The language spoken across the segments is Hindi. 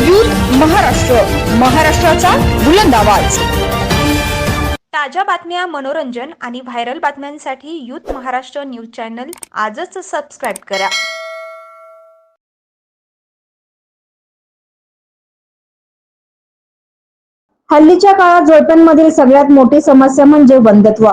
युथ महाराष्ट्र महाराष्ट्राचा बुलंद आवाज. ताज्या बातम्या मनोरंजन आणि व्हायरल बातम्यांसाठी यूथ महाराष्ट्र न्यूज चॅनल आजच सबस्क्राईब करा. हल्लीच्या काळात जोडप्यांमधील सगळ्यात मोठी समस्या म्हणजे बंधत्व.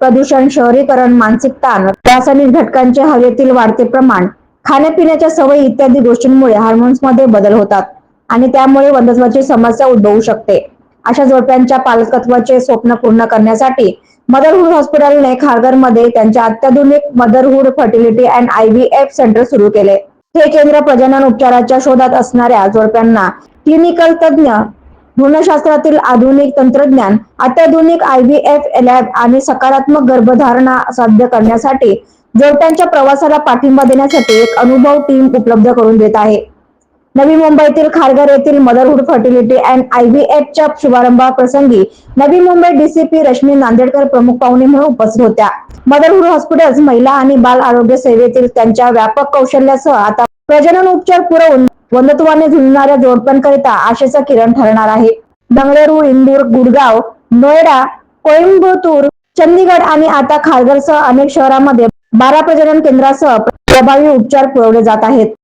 प्रदूषण शहरीकरण मानसिक ताण रासायनिक घटकांचे हवेतील वाढते प्रमाण खाण्यापिण्याच्या सवयी इत्यादी गोष्टींमुळे हार्मोन्समध्ये बदल होतात. आणि त्यामुळे बंधत्वाची समस्या उद्भवू शकते. अशा जोडप्यांच्या पालकत्वाचे स्वप्न पूर्ण करण्यासाठी मदरहुड हॉस्पिटलने खारघरमध्ये त्यांच्या अत्याधुनिक Motherhood fertility and I V F centre सुरू केले. हे केंद्र प्रजनन उपचाराच्या शोधात असणाऱ्या जोडप्यांना क्लिनिकल तज्ञ भ्रूणशास्त्रातील आधुनिक तंत्रज्ञान अत्याधुनिक आय व्ही एफ लॅब आणि सकारात्मक गर्भधारणा साध्य करण्यासाठी जोडप्यांच्या प्रवासाला पाठिंबा देण्यासाठी एक अनुभव टीम उपलब्ध करून देत आहे. नवी मुंबईतील खारघर येथील Motherhood fertility and I V एफच्या शुभारंभाप्रसंगी नवी मुंबई डीसीपी रश्मी नांदेडकर प्रमुख पाहुणे म्हणून उपस्थित होत्या. मदरहुड हॉस्पिटल्स महिला आणि बाल आरोग्य सेवेतील त्यांच्या व्यापक कौशल्यासह आता प्रजनन उपचार पुरवून वंदत्वाने झुलणाऱ्या जोडप्यांकरिता आशेचा किरण ठरणार आहे. बंगळुरू इंदूर गुडगाव नोएडा कोइंबतूर चंदीगड आणि आता खारघरसह अनेक शहरांमध्ये बारा प्रजनन केंद्रासह प्रभावी उपचार पुरवले जात आहेत.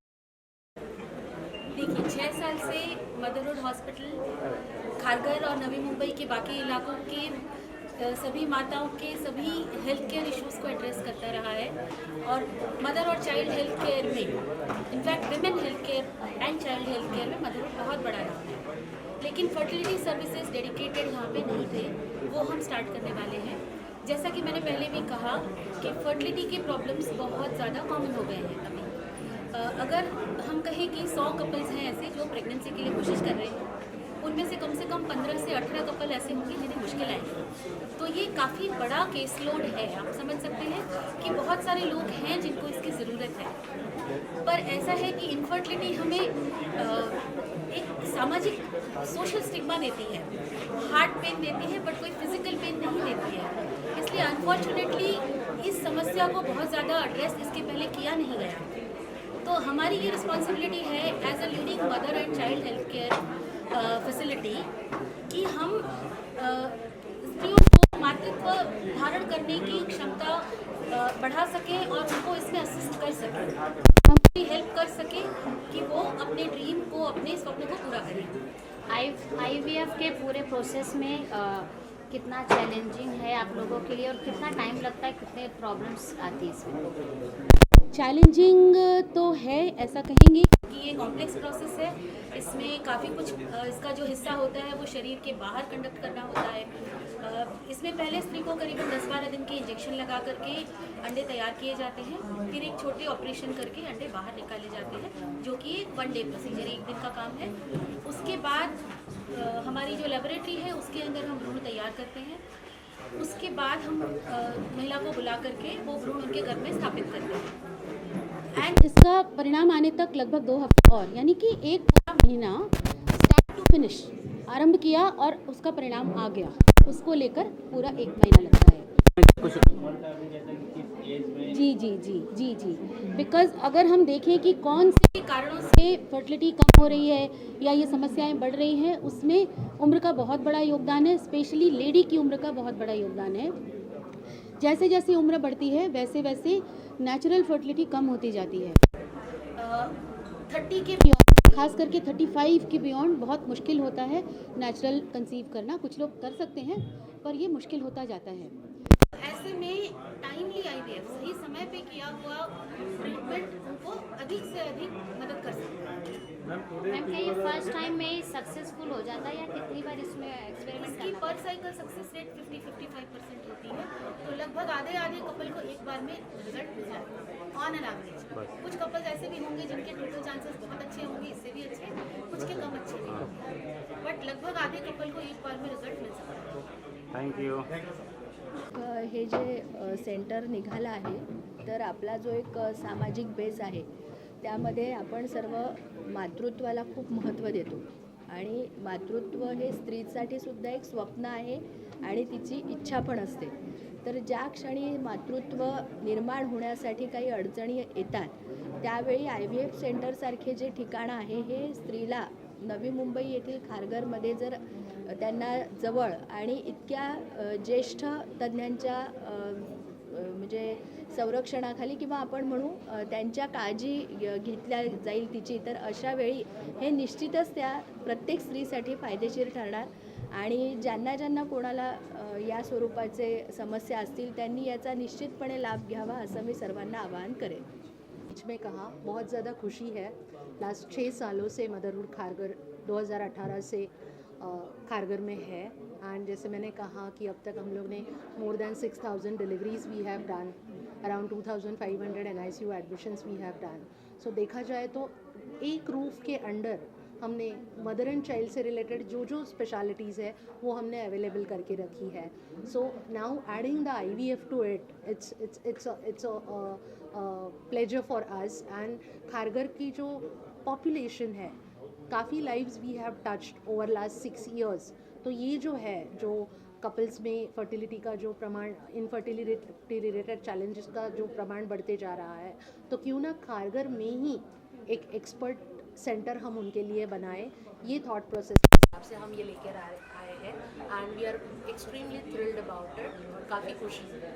माताओं के सभी हेल्थ केयर इश्यूज़ को एड्रेस करता रहा है और मदर और चाइल्ड हेल्थ केयर में in fact women health care and child health care में मदरहुड बहुत बड़ा नाम है। लेकिन फर्टिलिटी सर्विसेज़ डेडिकेटेड यहाँ पे नहीं थे, वो हम स्टार्ट करने वाले हैं। जैसा कि मैंने पहले भी कहा कि फर्टिलिटी के प्रॉब्लम्स बहुत ज़्यादा कॉमन हो गए हैं अभी। अगर हम कहें कि सौ कपल्स हैं ऐसे जो प्रेगनेंसी के लिए कोशिश कर रहे हैं उनमें से कम से कम 15 से 18 कपल ऐसे होंगे जिन्हें मुश्किल आएगी। तो ये काफ़ी बड़ा केस लोड है आप समझ सकते हैं कि बहुत सारे लोग हैं जिनको इसकी ज़रूरत है। पर ऐसा है कि इनफर्टिलिटी हमें अ, एक सामाजिक सोशल स्टिग्मा देती है। हार्ट पेन देती है बट कोई फ़िज़िकल पेन नहीं देती है। इसलिए अनफॉर्चुनेटली इस समस्या को बहुत ज़्यादा एड्रेस इसके पहले किया नहीं गया। तो हमारी ये रिस्पॉन्सिबिलिटी है as a leading mother and child health care facility कि हम स्त्रियों को मातृत्व धारण करने की क्षमता बढ़ा सकें और उनको इसमें असिस्ट कर सकें। उनकी हेल्प कर सकें कि वो अपने ड्रीम को अपने स्वप्न को पूरा करें। आई आईवीएफ के पूरे प्रोसेस में अ, कितना चैलेंजिंग है आप लोगों के लिए और कितना टाइम लगता है कितने प्रॉब्लम्स आती है इसमें? चैलेंजिंग तो है ऐसा कहेंगे। ये कॉम्प्लेक्स प्रोसेस है। इसमें काफ़ी कुछ इसका जो हिस्सा होता है वो शरीर के बाहर कंडक्ट करना होता है। इसमें पहले स्त्री को करीबन 10-12 दिन के इंजेक्शन लगा करके अंडे तैयार किए जाते हैं। फिर एक छोटे ऑपरेशन करके अंडे बाहर निकाले जाते हैं, जो कि एक वन डे प्रोसीजर एक दिन का काम है। उसके बाद हमारी जो लेबोरेटरी है, उसके अंदर हम भ्रूण तैयार करते हैं। उसके बाद हम महिला को बुला करके वो भ्रूण उनके घर में स्थापित करते हैं। एंड इसका परिणाम आने तक लगभग दो हफ़्ते और, यानी कि एक पूरा महीना स्टार्ट टू फिनिश आरंभ किया और उसका परिणाम आ गया। उसको लेकर पूरा एक महीना लगता है। जी जी जी जी जी। बिकॉज़ अगर हम देखें कि कौन से कारणों से फर्टिलिटी कम हो रही है या ये समस्याएँ बढ़ रही हैं, उसमें उम्र का बहुत बड़ा योगदान है स्पेशली लेडी की उम्र का बहुत बड़ा योगदान है। जैसे जैसे उम्र बढ़ती है वैसे वैसे नेचुरल फर्टिलिटी कम होती जाती है। थर्टी के बियॉन्ड खास करके थर्टी फाइव के बियॉन्ड बहुत मुश्किल होता है नेचुरल कंसीव करना। कुछ लोग कर सकते हैं, पर ये मुश्किल होता जाता है। ऐसे में टाइमली आईवीएफ सही समय पे किया हुआ ट्रीटमेंट उनको अधिक से अधिक मदद कर सकता है। मैम क्या ये फ़र्स्ट टाइम में ही सक्सेसफुल हो जाता है या कितनी बार इसमें एक्सपेरिमेंट इसकी पर साइकिल सक्सेस रेट 50 55 परसेंट होती है। तो लगभग आधे आधे कपल को एक बार में रिज़ल्ट मिल जाता है ऑन एन एवरेज कुछ कपल्स ऐसे भी होंगे जिनके टोटल चांसेस बहुत अच्छे होंगे इससे भी अच्छे कुछ के कम अच्छे भी होंगे। बट लगभग आधे कपल को एक बार में रिज़ल्ट मिल सकता है। थँक्यू अ, हे जे सेंटर निघालं आहे तर आपला जो एक सामाजिक बेस आहे त्यामध्ये आपण सर्व मातृत्वाला खूप महत्त्व देतो. आणि मातृत्व हे स्त्रीसाठी सुद्धा एक स्वप्न आहे आणि तिची इच्छा पण असते. तर ज्या क्षणी मातृत्व निर्माण होण्यासाठी काही अडचणी येतात त्यावेळी आय व्ही एफ सेंटरसारखे जे ठिकाणं आहे हे स्त्रीला नवी मुंबई येथील खारघरमध्ये जर त्यांना जवळ आणि इतक्या ज्येष्ठ तज्ज्ञांच्या म्हणजे संरक्षणाखाली किंवा आपण म्हणू त्यांच्या काळजी घेतल्या जाईल तिची तर अशा वेळी हे निश्चितच त्या प्रत्येक स्त्रीसाठी फायदेशीर ठरणार. आणि ज्यांना ज्यांना कोणाला या स्वरूपाचे समस्या असतील त्यांनी याचा निश्चितपणे लाभ घ्यावा असं मी सर्वांना आवाहन करेन. बीच में कहा बहुत ज़्यादा खुशी है। लास्ट छः सालों से मदरहुड खारगर 2018 से खारगर में है। एंड जैसे मैंने कहा कि अब तक हम लोग ने more than 6000 deliveries we have done around 2500 N I C U admissions we have done so देखा जाए तो एक रूफ के अंडर हमने मदर एंड चाइल्ड से रिलेटेड जो जो स्पेशलिटीज़ है, वो हमने अवेलेबल करके रखी है। So now adding the I V F to it it's it's it's it's pleasure for us and Kharghar की जो पॉपुलेशन है काफ़ी lives we have touched over last six years तो ये जो है, जो कपल्स में फर्टिलिटी का जो प्रमाण इनफर्टिलिटी रिलेटेड चैलेंजेस का जो प्रमाण बढ़ते जा रहा है तो क्यों ना खारगर में ही एक एक्सपर्ट सेंटर हम उनके लिए बनाए। ये थॉट प्रोसेस के हिसाब से हम ये लेकर आए आए हैं and we are extremely thrilled about it काफ़ी खुशी है।